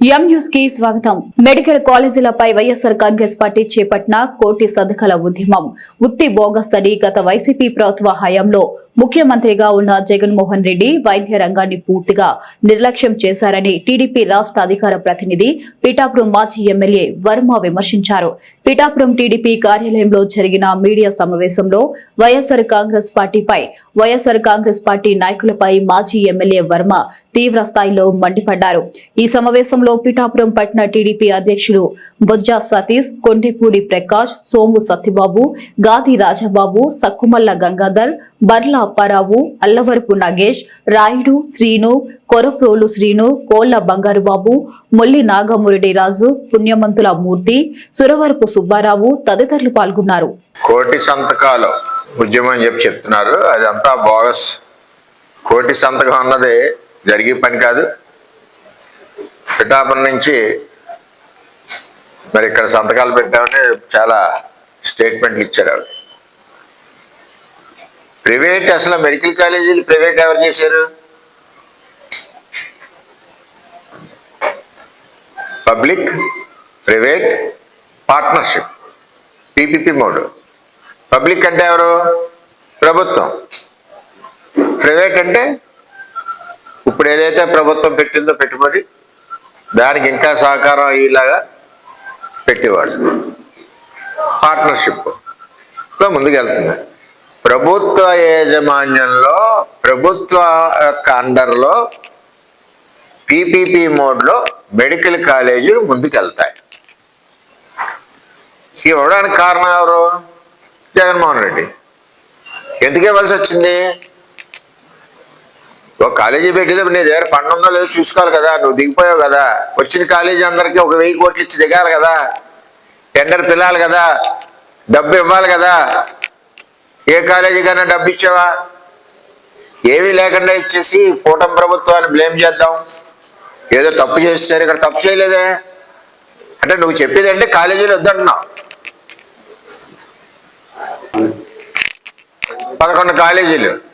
కి స్వాగతం. మెడికల్ కాలేజీలపై వైఎస్ఆర్ కాంగ్రెస్ పార్టీ చేపట్టిన కోటి సదకల ఉద్యమం. ఉత్తి బోగస్ అని గత వైసీపీ ప్రభుత్వ హయాంలో ముఖ్యమంత్రిగా ఉన్న జగన్మోహన్ రెడ్డి వైద్య రంగాన్ని పూర్తిగా నిర్లక్ష్యం చేశారని టీడీపీ రాష్ట్ర అధికార ప్రతినిధి పిఠాపురం మాజీ ఎమ్మెల్యే వర్మ విమర్శించారు. పిఠాపురం టీడీపీ కార్యాలయంలో జరిగిన మీడియా సమావేశంలో వైఎస్ఆర్ కాంగ్రెస్ పార్టీపై వైఎస్ఆర్ కాంగ్రెస్ పార్టీ నాయకులపై మాజీ ఎమ్మెల్యే వర్మ తీవ్ర స్థాయిలో మండిపడ్డారు. ఈ సమావేశంలో పిఠాపురం పట్టణ టీడీపీ అధ్యక్షులు బొజ్జా సతీష్ కొండెపూడి ప్రకాష్ సోము సత్యబాబు గాది రాజబాబు సక్కుమల్ల గంగాధర్ బర్ల అప్పారావు అల్లవరపు నగేష్ రాయుడు శ్రీను కొరప్రోలు శ్రీను కోళ్ళ బంగారుబాబు మొల్లి నాగమురెడ్డి రాజు పుణ్యమంతుల మూర్తి సురవరపు సుబ్బారావు తదితరులు పాల్గొన్నారు. కోటి సంతకాలు ఉద్యమం చెప్పి చెప్తున్నారు. అదంతా బోగస్ కోటి సంతకం అన్నది జరిగే పని కాదు. పిఠాపురం నుంచి మరి ఇక్కడ సంతకాలు పెట్టామని చాలా స్టేట్మెంట్లు ఇచ్చారు ఆవిడ ప్రైవేట్ అసలు మెడికల్ కాలేజీలు ప్రైవేట్ ఎవరు చేశారు? Public private partnership PPP mode. Public అంటే ఎవరు? ప్రభుత్వం. ప్రైవేట్ అంటే ఇప్పుడు ఏదైతే ప్రభుత్వం పెట్టిందో పెట్టుబడి దానికి ఇంకా సహకారం అయ్యేలాగా పెట్టేవాడు. పార్ట్నర్షిప్లో ముందుకెళ్తుంది. ప్రభుత్వ యాజమాన్యంలో ప్రభుత్వ యొక్క అండర్లో పీపీపీ మోడ్లో మెడికల్ కాలేజీలు ముందుకెళ్తాయి. ఇవ్వడానికి కారణం ఎవరు? జగన్మోహన్ రెడ్డి. ఎందుకు ఇవ్వాల్సి వచ్చింది? ఒక కాలేజీ పెట్టేది నీ దగ్గర ఫండ్ ఉందో లేదో చూసుకోవాలి కదా నువ్వు దిగిపోయావు కదా. వచ్చిన కాలేజీ అందరికీ ఒక వెయ్యి కోట్లు ఇచ్చి దిగాలి కదా. టెండర్ పిల్లాలి కదా. డబ్బు ఇవ్వాలి కదా. ఏ కాలేజీకైనా డబ్బు ఇచ్చావా? ఏమీ లేకుండా ఇచ్చేసి కూటమి ప్రభుత్వాన్ని బ్లేమ్ చేద్దాం. ఏదో తప్పు చేస్తారు ఇక్కడ తప్పు చేయలేదే. అంటే నువ్వు చెప్పేది అంటే కాలేజీలు వద్దంటున్నావు. పదకొండు కాలేజీలు.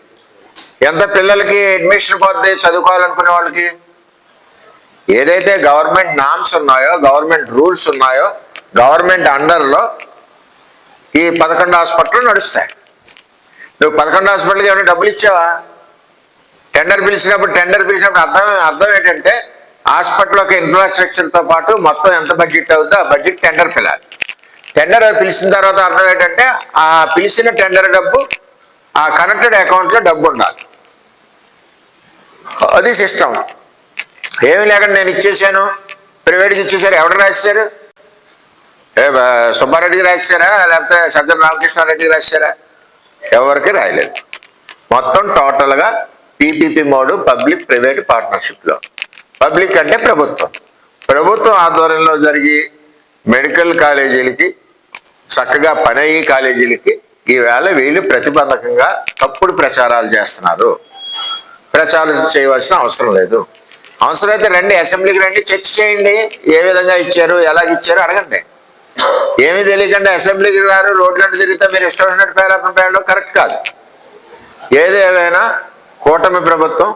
ఎంత పిల్లలకి అడ్మిషన్ పోతుంది చదువుకోవాలనుకునే వాళ్ళకి? ఏదైతే గవర్నమెంట్ నామ్స్ ఉన్నాయో గవర్నమెంట్ రూల్స్ ఉన్నాయో గవర్నమెంట్ అండర్లో ఈ పదకొండు హాస్పిటల్ నడుస్తాయి. నువ్వు పదకొండు హాస్పిటల్కి ఏమైనా డబ్బులు ఇచ్చావా? టెండర్ పిలిచినప్పుడు టెండర్ పిలిచినప్పుడు అర్థం అర్థం ఏంటంటే హాస్పిటల్ యొక్క ఇన్ఫ్రాస్ట్రక్చర్తో పాటు మొత్తం ఎంత బడ్జెట్ అవుతుందో ఆ బడ్జెట్ టెండర్ పిలాలి. టెండర్ పిలిచిన తర్వాత అర్థం ఏంటంటే ఆ పిలిచిన టెండర్ డబ్బు ఆ కనెక్టెడ్ అకౌంట్లో డబ్బు ఉండాలి. అది సిస్టమ్. ఏమి లేకుండా నేను ఇచ్చేసాను. ప్రైవేట్కి ఇచ్చేసారు. ఎవరు రాశారు? సుబ్బారెడ్డికి రాశారా? లేకపోతే సజ్జన రామకృష్ణారెడ్డికి రాశారా? ఎవరికి రాయలేదు. మొత్తం టోటల్గా పీపీపీ మోడ్ పబ్లిక్ ప్రైవేట్ పార్ట్నర్షిప్లో. పబ్లిక్ అంటే ప్రభుత్వం. ప్రభుత్వం ఆధ్వర్యంలో జరిగి మెడికల్ కాలేజీలకి చక్కగా పని అయ్యే కాలేజీలకి ఈవేళ వీళ్ళు ప్రతిబంధకంగా తప్పుడు ప్రచారాలు చేస్తున్నారు. ప్రచారం చేయవలసిన అవసరం లేదు. అవసరమైతే రండి అసెంబ్లీకి రండి చర్చ చేయండి. ఏ విధంగా ఇచ్చారు ఎలా ఇచ్చారు అడగండి. ఏమీ తెలియకుండా అసెంబ్లీకి రారు రోడ్లను తిరిగితే మీరు ఇష్టం ఉన్నట్టు పేరాపం పేరడం కరెక్ట్ కాదు. ఏది కూటమి ప్రభుత్వం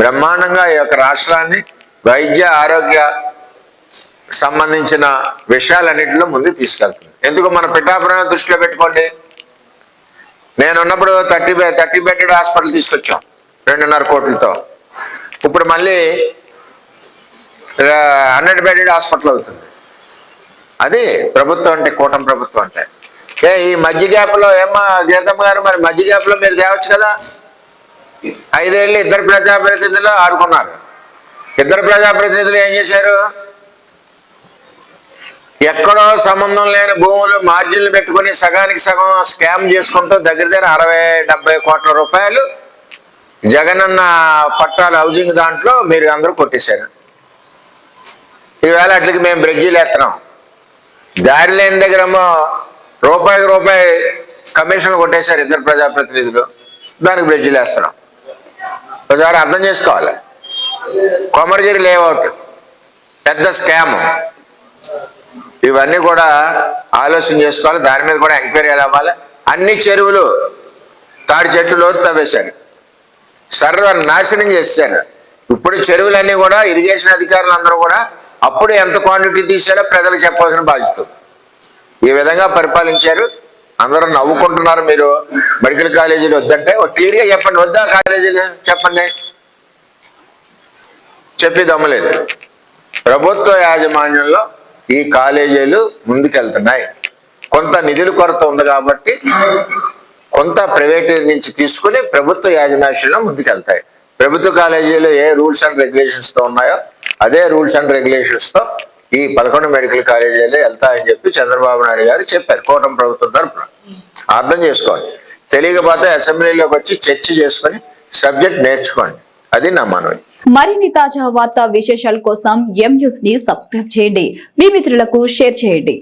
బ్రహ్మాండంగా ఈ యొక్క రాష్ట్రాన్ని వైద్య ఆరోగ్య సంబంధించిన విషయాలన్నింటిలో ముందుకు తీసుకెళ్తుంది. ఎందుకు మన పిఠాపురం దృష్టిలో పెట్టుకోండి? నేను ఉన్నప్పుడు థర్టీ థర్టీ బెడెడ్ హాస్పిటల్ తీసుకొచ్చాం. రెండున్నర కోట్లతో. ఇప్పుడు మళ్ళీ హండ్రెడ్ బెడెడ్ హాస్పిటల్ అవుతుంది. అది ప్రభుత్వం అంటే కూటమి ప్రభుత్వం అంటే. ఏ ఈ మధ్య గ్యాప్లో ఏమో గీతమ్మ గారు మరి మధ్య గ్యాప్లో మీరు తేవచ్చు కదా? ఐదేళ్ళు ఇద్దరు ప్రజాప్రతినిధులు ఆడుకున్నారు. ఇద్దరు ప్రజాప్రతినిధులు ఏం చేశారు? ఎక్కడో సంబంధం లేని భూములు మార్జిన్లు పెట్టుకుని సగానికి సగం స్కామ్ చేసుకుంటూ దగ్గర దగ్గర అరవై డెబ్బై కోట్ల రూపాయలు జగనన్న పట్టాలు హౌసింగ్ దాంట్లో మీరు అందరూ కొట్టేశారు. ఈవేళ అట్లకి మేము బ్రిడ్జీలు ఎత్తున్నాం దారి లేని దగ్గర రూపాయికి రూపాయి కమిషన్ కొట్టేశారు ఇద్దరు ప్రజాప్రతినిధులు. దానికి బ్రిడ్జీలు వేస్తున్నాం. ఒకసారి అర్థం చేసుకోవాలి. కొమరగిరి లేఅవుట్ పెద్ద స్కామ్. ఇవన్నీ కూడా ఆలోచన చేసుకోవాలి. దాని మీద కూడా ఎంక్వైరీ అవ్వాలి? అన్ని చెరువులు తాడి చెట్టు లోతు తవ్వేశారు సర్వనాశనం చేశారు. ఇప్పుడు చెరువులన్నీ కూడా ఇరిగేషన్ అధికారులు అందరూ కూడా అప్పుడు ఎంత క్వాంటిటీ తీసారో ప్రజలకు చెప్పాల్సిన బాధ్యత. ఈ విధంగా పరిపాలించారు. అందరూ నవ్వుకుంటున్నారు మీరు. మెడికల్ కాలేజీలు వద్దంటే క్లియర్గా చెప్పండి. వద్దా కాలేజీలు? చెప్పండి. చెప్పి దమ్మలేదు. ప్రభుత్వ యాజమాన్యంలో ఈ కాలేజీలు ముందుకెళ్తున్నాయి. కొంత నిధుల కొరత ఉంది కాబట్టి కొంత ప్రైవేట్ నుంచి తీసుకుని ప్రభుత్వ యాజమాన్యంలో ముందుకెళ్తాయి. ప్రభుత్వ కాలేజీలో ఏ రూల్స్ అండ్ రెగ్యులేషన్స్తో ఉన్నాయో అదే రూల్స్ అండ్ రెగ్యులేషన్స్తో ఈ పదకొండు మెడికల్ కాలేజీలు వెళ్తాయని చెప్పి చంద్రబాబు నాయుడు గారు చెప్పారు కూటమి ప్రభుత్వం తరఫున అర్థం చేసుకోండి. తెలియకపోతే అసెంబ్లీలోకి వచ్చి చర్చ చేసుకొని సబ్జెక్ట్ నేర్చుకోండి. అది నా మనవి. మరిన్ని తాజా వార్తా విశేషాల కోసం ఎం న్యూస్ని సబ్స్క్రైబ్ చేయండి. మీ మిత్రులకు షేర్ చేయండి.